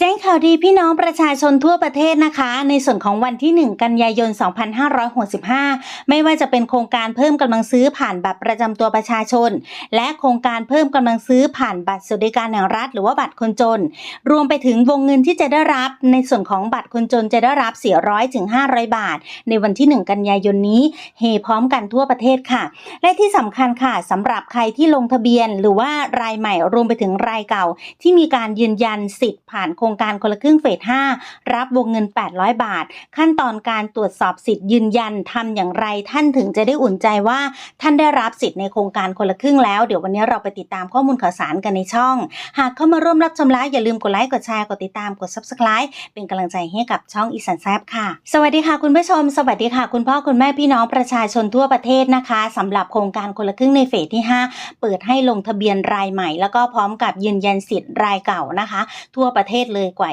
แจ้งข่าวดีพี่น้องประชาชนทั่วประเทศนะคะ ในส่วนของวันที่ 1 กันยายน 2565 ไม่ว่าจะเป็นโครงการเพิ่มกำลังซื้อผ่านบัตรประจำตัวประชาชน และโครงการเพิ่มกำลังซื้อผ่านบัตรสวัสดิการแห่งรัฐ หรือว่าบัตรคนจน รวมไปถึงวงเงินที่จะได้รับ ในส่วนของบัตรคนจนจะได้รับ 400ถึง500 บาท ในวันที่ 1 กันยายนนี้เฮพร้อมกันทั่วประเทศค่ะ และที่สำคัญค่ะสำหรับใครที่ลงทะเบียน หรือว่ารายใหม่รวมไปถึงรายเก่า ที่มีการยืนยันสิทธิ์ผ่านโครงงการคนละครึ่งเฟส 5 รับวงเงิน 800 บาท ขั้นตอนการตรวจสอบสิทธิ์ยืนยันทำอย่างไรท่านถึงจะได้อุ่นใจว่าท่านได้รับสิทธิ์ในโครงการคนละครึ่งแล้ว เดี๋ยววันนี้เราไปติดตามข้อมูลข่าวสารกันในช่อง หากเข้ามาร่วมรับชมไลฟ์อย่าลืมกดไลค์กดแชร์กดติดตามกด subscribe เป็นกำลังใจให้กับช่องอีสานแซบค่ะ สวัสดีค่ะคุณผู้ชม สวัสดีค่ะ คุณพ่อคุณแม่พี่น้องประชาชนทั่วประเทศนะคะสำหรับโครงการคนละครึ่งในเฟสที่ 5 เปิดให้ลงทะเบียนรายใหม่ แล้วก็พร้อมกับยืนยันสิทธิ์รายเก่านะคะ ทั่วประเทศเลยกว่า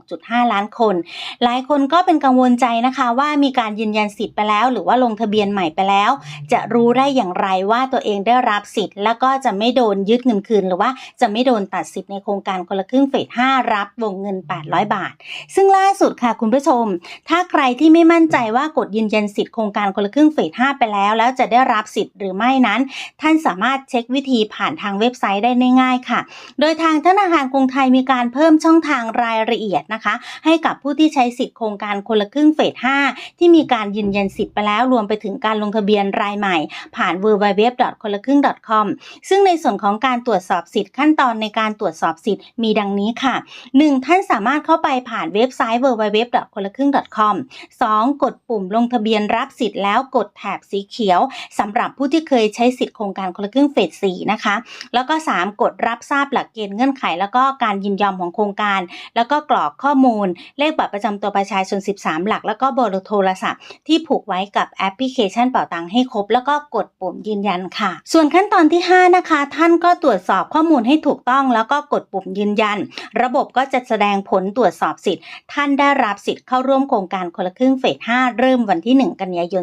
26.5 ล้านคน หลายคนก็เป็นกังวลใจนะคะว่ามีการยืนยันสิทธิ์ไปแล้ว หรือว่าลงทะเบียนใหม่ไปแล้ว จะรู้ได้อย่างไรว่าตัวเองได้รับสิทธิ์ แล้วก็จะไม่โดนยึดเงินคืน หรือว่าจะไม่โดนตัดสิทธิ์ในโครงการคนละครึ่งเฟส5รับวงเงิน 800 บาท ซึ่งล่าสุดค่ะคุณผู้ชม ถ้าใครที่ไม่มั่นใจว่ากดยืนยันสิทธิ์โครงการคนละครึ่งเฟส5ไปแล้ว แล้วจะได้รับสิทธิ์หรือไม่นั้น ท่านสามารถเช็ควิธีผ่านทางเว็บไซต์ได้ง่ายๆค่ะ โดยทางธนาคารกรุงไทยมีการเพิ่มช่องทางางรายละเอียดนะคะ ให้กับผู้ที่ใช้สิทธิ์โครงการคนละครึ่งเฟส 5 ที่มีการยืนยันสิทธิ์ไปแล้วรวมไปถึงการลงทะเบียนรายใหม่ ผ่าน w w w คนละครึ่ง .com ซึ่งในส่วนของการตรวจสอบสิทธิ์ขั้นตอนในการตรวจสอบสิทธิ์มีดังนี้ค่ะ 1. ท่านสามารถเข้าไปผ่านเว็บไซต์ w w w คนละครึ่ง .com 2. กดปุ่มลงทะเบียนรับสิทธิ์แล้วกดแถบสีเขียวสำหรับผู้ที่เคยใช้สิทธิ์โครงการคนละครึ่งเฟส 4 นะคะ แล้วก็ 3. กดรับทราบหลักเกณฑ์เงื่อนไข แล้วก็การยินยอมของโครงการแล้วก็กรอกข้อมูล เลขบัตรประจำตัวประชาชน 13 หลัก แล้วก็เบอร์โทรศัพท์ที่ผูกไว้กับแอปพลิเคชันเป่าตังให้ครบ แล้วก็กดปุ่มยืนยันค่ะ ส่วนขั้นตอนที่ 5 นะคะ ท่านก็ตรวจสอบข้อมูลให้ถูกต้อง แล้วก็กดปุ่มยืนยัน ระบบก็จะแสดงผลตรวจสอบสิทธิ์ ท่านได้รับสิทธิ์เข้าร่วมโครงการคนละครึ่งเฟส 5 เริ่มวันที่ 1 กันยายน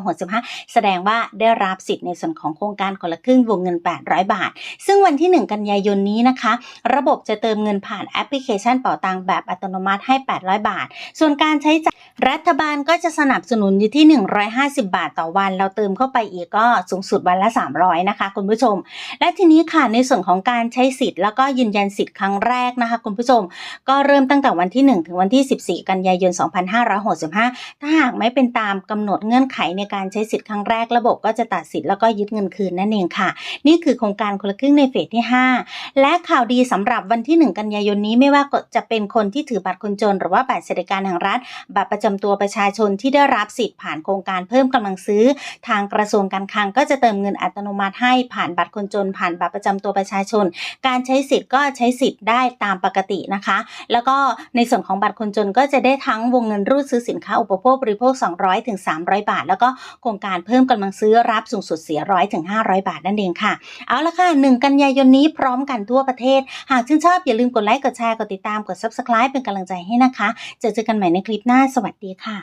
2565 แสดงว่าได้รับสิทธิ์ในส่วนของโครงการคนละครึ่งวงเงิน 800 บาท ซึ่งวันที่ 1 กันยายนนี้นะคะ ระบบจะเติมเงินผ่านแอปพลิเคชันเป่าตังแบบอัตโนมัติให้ 800 บาท ส่วนการใช้จ่ายรัฐบาลก็จะสนับสนุนอยู่ที่ 150 บาทต่อวัน เราเติมเข้าไปอีกก็สูงสุดวันละ 300 นะคะ คุณผู้ชม และทีนี้ค่ะในส่วนของการใช้สิทธิ์แล้วก็ยืนยันสิทธิ์ครั้งแรกนะคะ คุณผู้ชม ก็เริ่มตั้งแต่วันที่ 1 ถึงวันที่ 14 กันยายน 2565 ถ้าหากไม่เป็นตามกำหนดเงื่อนไขในการใช้สิทธิ์ครั้งแรกระบบก็จะตัดสิทธิ์แล้วก็ยึดเงินคืนนั่นเองค่ะ นี่คือโครงการคนละครึ่งในเฟสที่ 5 และข่าวดีสำหรับวันที่ 1 กันยายนนี้ไม่ว่าจะเป็นคนที่ถือบัตรคนจน หรือว่าบัตรสวัสดิการแห่งรัฐ บัตรประจำตัวประชาชนที่ได้รับสิทธิ์ผ่านโครงการเพิ่มกำลังซื้อ ทางกระทรวงการคลังก็จะเติมเงินอัตโนมัติให้ผ่านบัตรคนจน ผ่านบัตรประจำตัวประชาชน การใช้สิทธิ์ก็ใช้สิทธิ์ได้ตามปกตินะคะ แล้วก็ในส่วนของบัตรคนจนก็จะได้ทั้งวงเงินรูดซื้อสินค้าอุปโภคบริโภค 200ถึง300 บาท แล้วก็โครงการเพิ่มกำลังซื้อรับสูงสุด400ถึง500 บาทนั่นเองค่ะ เอาละค่ะ 1 กันยายนนี้พร้อมกันทั่วประเทศ หากชื่นชอบอย่าลืมกดไลค์กดแชร์กดติดตามกด subscribe เป็นกำลังใจให้นะคะ เจอเจอกันใหม่ในคลิปหน้า สวัสดีค่ะ